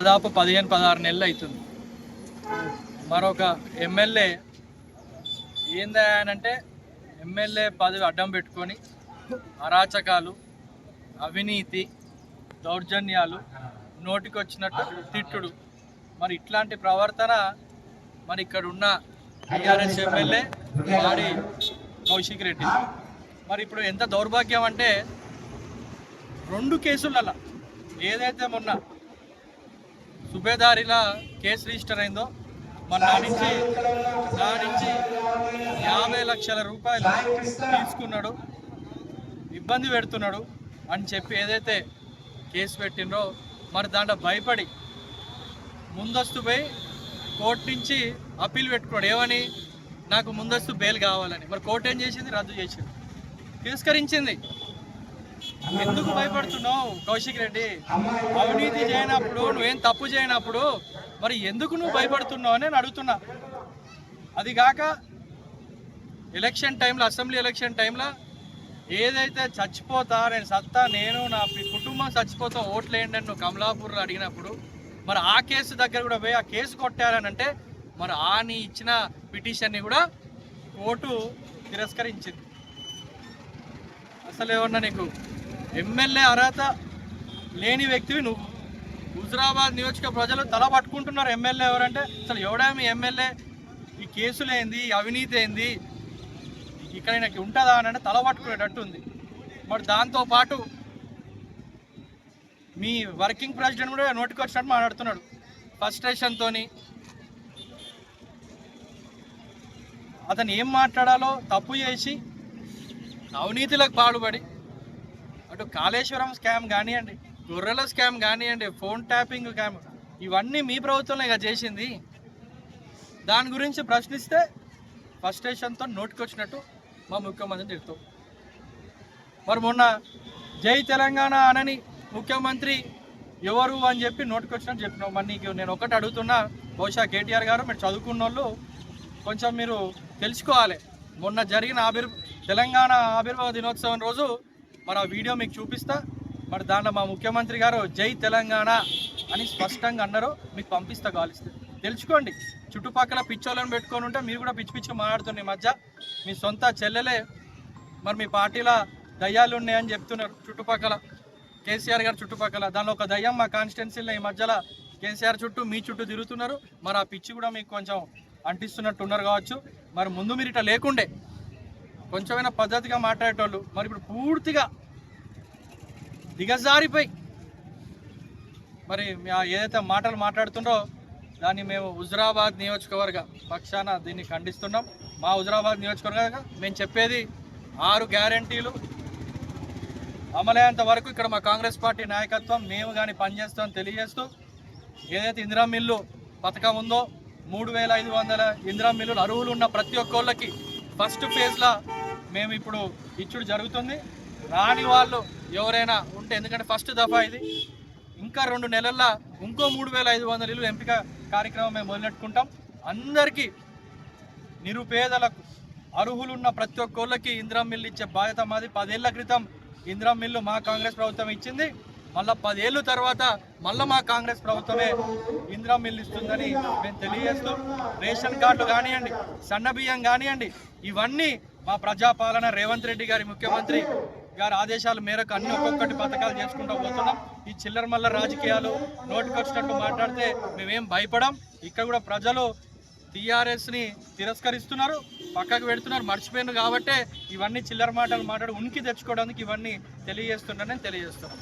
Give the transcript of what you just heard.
దాదాపు పదిహేను పదహారు నెలలు అవుతుంది. మరొక ఎమ్మెల్యే ఏందా అంటే ఎమ్మెల్యే పదవి అడ్డం పెట్టుకొని అరాచకాలు అవినీతి దౌర్జన్యాలు నోటికొచ్చినట్టు తిట్టుడు. మరి ఇట్లాంటి ప్రవర్తన మరి ఇక్కడ ఉన్న టీఆర్ఎస్ ఎమ్మెల్యే వాడి కౌశిక్ రెడ్డి. మరి ఇప్పుడు ఎంత దౌర్భాగ్యం అంటే రెండు కేసులలో ఏదైతే మొన్న సుబేదారిలా కేసు రిజిస్టర్ అయిందో మన నుంచి నా నుంచి యాభై లక్షల రూపాయలు తీసుకున్నాడు ఇబ్బంది పెడుతున్నాడు అని చెప్పి ఏదైతే కేసు పెట్టిండ్రో మరి దాంట్లో భయపడి ముందస్తు పోయి కోర్టు నుంచి అప్పీల్ పెట్టుకున్నాడు. ఏమని? నాకు ముందస్తు బెయిల్ కావాలని. మరి కోర్టు ఏం చేసింది? రద్దు చేసింది. తిరస్కరించింది. ఎందుకు భయపడుతున్నావు కౌశిక్ రెడ్డి? అవినీతి చేయనప్పుడు నువ్వేం తప్పు చేయనప్పుడు మరి ఎందుకు నువ్వు భయపడుతున్నావు అని నేను అడుగుతున్నా. అది కాక ఎలక్షన్ టైంలో అసెంబ్లీ ఎలక్షన్ టైంలో ఏదైతే చచ్చిపోతా నేను సత్తా నేను నా కుటుంబం చచ్చిపోతా ఓట్లేయండి అని నువ్వు కమలాపూర్లో అడిగినప్పుడు మరి ఆ కేసు దగ్గర కూడా పోయి ఆ కేసు కొట్టారని అంటే మరి ఆ నీ ఇచ్చిన పిటిషన్ని కూడా కోర్టు తిరస్కరించింది. అసలు ఏమన్నా నీకు ఎమ్మెల్యే అర్హత లేని వ్యక్తివి నువ్వు. హుజరాబాద్ నియోజక ప్రజలు తల పట్టుకుంటున్నారు ఎమ్మెల్యే ఎవరంటే అసలు ఎవడా మీ ఎమ్మెల్యే? ఈ కేసులు ఏంది? అవినీతి ఏంది? ఇక్కడ నాకు ఉంటుందా అని అంటే తల పట్టుకునేటట్టు ఉంది. మరి దాంతో పాటు మీ వర్కింగ్ ప్రెసిడెంట్ కూడా నోటికి వచ్చినట్టు మాట్లాడుతున్నాడు. ఫస్ట్రేషన్తోని అతను ఏం మాట్లాడాలో తప్పు చేసి అవినీతిలకు పాడుపడి అటు కాళేశ్వరం స్కామ్ కానివ్వండి గొర్రెల స్కామ్ కానివ్వండి ఫోన్ ట్యాపింగ్ స్కామ్ ఇవన్నీ మీ ప్రభుత్వంలో ఇక చేసింది. దాని గురించి ప్రశ్నిస్తే ఫస్ట్రేషన్తో నోటికొచ్చినట్టు మా ముఖ్యమంత్రిని చెప్తాం. మరి మొన్న జై తెలంగాణ అనని ముఖ్యమంత్రి ఎవరు అని చెప్పి నోటికొచ్చినట్టు చెప్పినాం. మరి నీకు నేను ఒకటి అడుగుతున్నా బహుశా కేటీఆర్ గారు మీరు చదువుకున్న వాళ్ళు కొంచెం మీరు తెలుసుకోవాలి. మొన్న జరిగిన ఆవిర్ తెలంగాణ ఆవిర్భావ దినోత్సవం రోజు మరి ఆ వీడియో మీకు చూపిస్తా. మరి దాంట్లో మా ముఖ్యమంత్రి గారు జై తెలంగాణ అని స్పష్టంగా అన్నారు. మీకు పంపిస్తా కాలిస్తే తెలుసుకోండి. చుట్టుపక్కల పిచ్చోళ్ళని పెట్టుకొని ఉంటే మీరు కూడా పిచ్చి పిచ్చి మాట్లాడుతున్న మధ్య. మీ సొంత చెల్లెలే. మరి మీ పార్టీలో దయ్యాలు ఉన్నాయని చెప్తున్నారు చుట్టుపక్కల. కేసీఆర్ గారు చుట్టుపక్కల. దానిలో ఒక దయ్యం మా కాన్స్టిట్యున్సీలో ఈ మధ్యలో కేసీఆర్ చుట్టూ మీ చుట్టూ తిరుగుతున్నారు. మరి ఆ పిచ్చి కూడా మీకు కొంచెం అంటిస్తున్నట్టు ఉన్నారు కావచ్చు. మరి ముందు మీరు ఇట్లా లేకుండే. కొంచెమైనా పద్ధతిగా మాట్లాడేటోళ్ళు. మరి ఇప్పుడు పూర్తిగా దిగజారిపోయి మరి ఏదైతే మాటలు మాట్లాడుతుండో దాన్ని మేము హుజరాబాద్ నియోజకవర్గ పక్షాన దీన్ని ఖండిస్తున్నాం. మా హుజరాబాద్ నియోజకవర్గ మేము చెప్పేది ఆరు గ్యారంటీలు. అమలయ్యేంత వరకు ఇక్కడ మా కాంగ్రెస్ పార్టీ నాయకత్వం మేము కానీ పనిచేస్తామని తెలియజేస్తూ ఏదైతే ఇందిరా మిల్లు పథకం ఉందో మూడు వేల ఐదు వందల ఇందిరా మిల్లులు అరువులు ఉన్న ప్రతి ఒక్కళ్ళకి ఫస్ట్ ఫేజ్లో మేము ఇప్పుడు ఇచ్చుడు జరుగుతుంది. రాని వాళ్ళు ఎవరైనా ఉంటే ఎందుకంటే ఫస్ట్ దఫా ఇది ఇంకా రెండు నెలల్లో ఇంకో మూడు వేల ఐదు వందల ఇల్లు ఎంపిక కార్యక్రమం మేము మొదలెట్టుకుంటాం అందరికీ నిరుపేదలకు అర్హులున్న ప్రతి ఒక్కళ్ళకి ఇందిరా మిల్లు ఇచ్చే బాధ్యత మాది. పదేళ్ళ క్రితం ఇందిరా మిల్లు మా కాంగ్రెస్ ప్రభుత్వం ఇచ్చింది. మళ్ళా పదేళ్ళు తర్వాత మళ్ళీ మా కాంగ్రెస్ ప్రభుత్వమే ఇందిరా మిల్లు ఇస్తుందని మేము తెలియజేస్తూ రేషన్ కార్డులు కానివ్వండి సన్న బియ్యం కానివ్వండి ఇవన్నీ మా ప్రజాపాలన రేవంత్ రెడ్డి గారి ముఖ్యమంత్రి గారి ఆదేశాల మేరకు అన్ని ఒక్కొక్కటి పథకాలు చేసుకుంటూ పోతున్నాం. ఈ చిల్లర మల్ల రాజకీయాలు నోటికొచ్చినట్టు మాట్లాడితే మేమేం భయపడం. ఇక్కడ కూడా ప్రజలు టీఆర్ఎస్ని తిరస్కరిస్తున్నారు పక్కకు పెడుతున్నారు మర్చిపోయినారు కాబట్టే ఇవన్నీ చిల్లర మాటలు మాట్లాడి ఉనికి తెచ్చుకోవడానికి ఇవన్నీ తెలియజేస్తున్నానని తెలియజేస్తున్నాం.